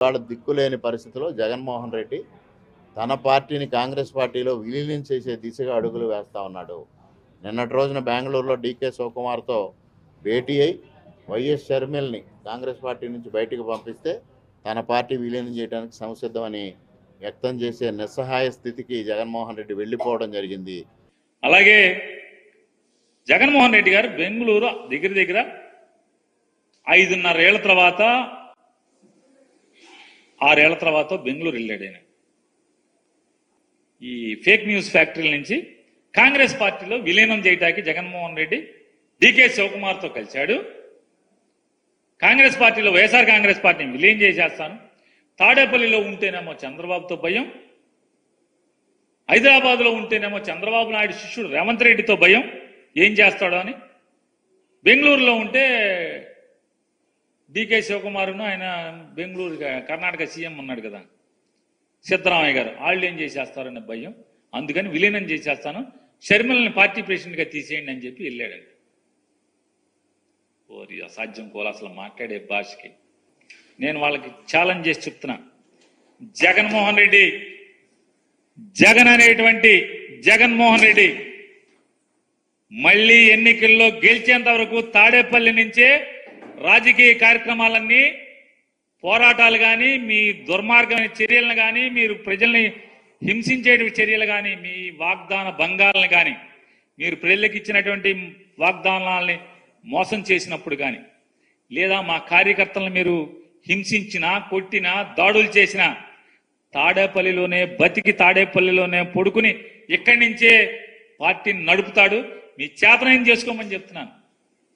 వాళ్ళ దిక్కులేని పరిస్థితిలో జగన్మోహన్ రెడ్డి తన పార్టీని కాంగ్రెస్ పార్టీలో విలీనం చేసే దిశగా అడుగులు వేస్తా ఉన్నాడు. నిన్నటి రోజున బెంగళూరులో డీకే శివకుమార్తో భేటీ అయి వైఎస్ షర్మిల్ని కాంగ్రెస్ పార్టీ నుంచి బయటికి పంపిస్తే తన పార్టీ విలీనం చేయడానికి సంసిద్ధమని వ్యక్తం చేసే నిస్సహాయ స్థితికి జగన్మోహన్ రెడ్డి వెళ్ళిపోవడం జరిగింది. అలాగే జగన్మోహన్ రెడ్డి గారు బెంగళూరు దగ్గర దగ్గర ఐదున్నర ఏళ్ళ తర్వాత ఆరేళ్ళ తర్వాత బెంగళూరు వెళ్ళాడు ఆయన. ఈ ఫేక్ న్యూస్ ఫ్యాక్టరీల నుంచి కాంగ్రెస్ పార్టీలో విలీనం చేయడానికి జగన్మోహన్ రెడ్డి డికే శివకుమార్తో కలిశాడు. కాంగ్రెస్ పార్టీలో వైఎస్ఆర్ కాంగ్రెస్ పార్టీని విలీనం చేసేస్తాను. తాడేపల్లిలో ఉంటేనేమో చంద్రబాబుతో భయం. హైదరాబాద్లో ఉంటేనేమో చంద్రబాబు నాయుడు శిష్యుడు రేవంత్ రెడ్డితో భయం. ఏం చేస్తాడో అని. బెంగళూరులో ఉంటే డికే శివకుమార్ను ఆయన బెంగళూరు కర్ణాటక సీఎం ఉన్నాడు కదా. సిద్ధరామయ్య గారు. వాళ్ళు ఏం చేసేస్తారనే భయం. అందుకని విలీనం చేసేస్తాను. షర్మిలని పార్టీ ప్రెసిడెంట్గా తీసేయండి అని చెప్పి వెళ్ళాడు ఓరి అసాధ్యం కోల అసలు మాట్లాడే భాషకి. నేను వాళ్ళకి ఛాలెంజ్ చేసి చెప్తున్నా. జగన్మోహన్ రెడ్డి జగన్ అనేటువంటి జగన్మోహన్ రెడ్డి మళ్ళీ ఎన్నికల్లో గెలిచేంత వరకు తాడేపల్లి నుంచే రాజకీయ కార్యక్రమాలన్నీ పోరాటాలు కానీ మీ దుర్మార్గమైన చర్యలను కానీ మీరు ప్రజల్ని హింసించే చర్యలు కానీ మీ వాగ్దాన భంగాలను కానీ మీరు ప్రజలకు ఇచ్చినటువంటి వాగ్దానాలని మోసం చేసినప్పుడు కానీ లేదా మా కార్యకర్తలను మీరు హింసించినా కొట్టినా దాడులు చేసినా తాడేపల్లిలోనే బతికి తాడేపల్లిలోనే పడుకుని ఇక్కడి నుంచే పార్టీని నడుపుతాడు. మీ చేతనయం చేసుకోమని చెప్తున్నాను.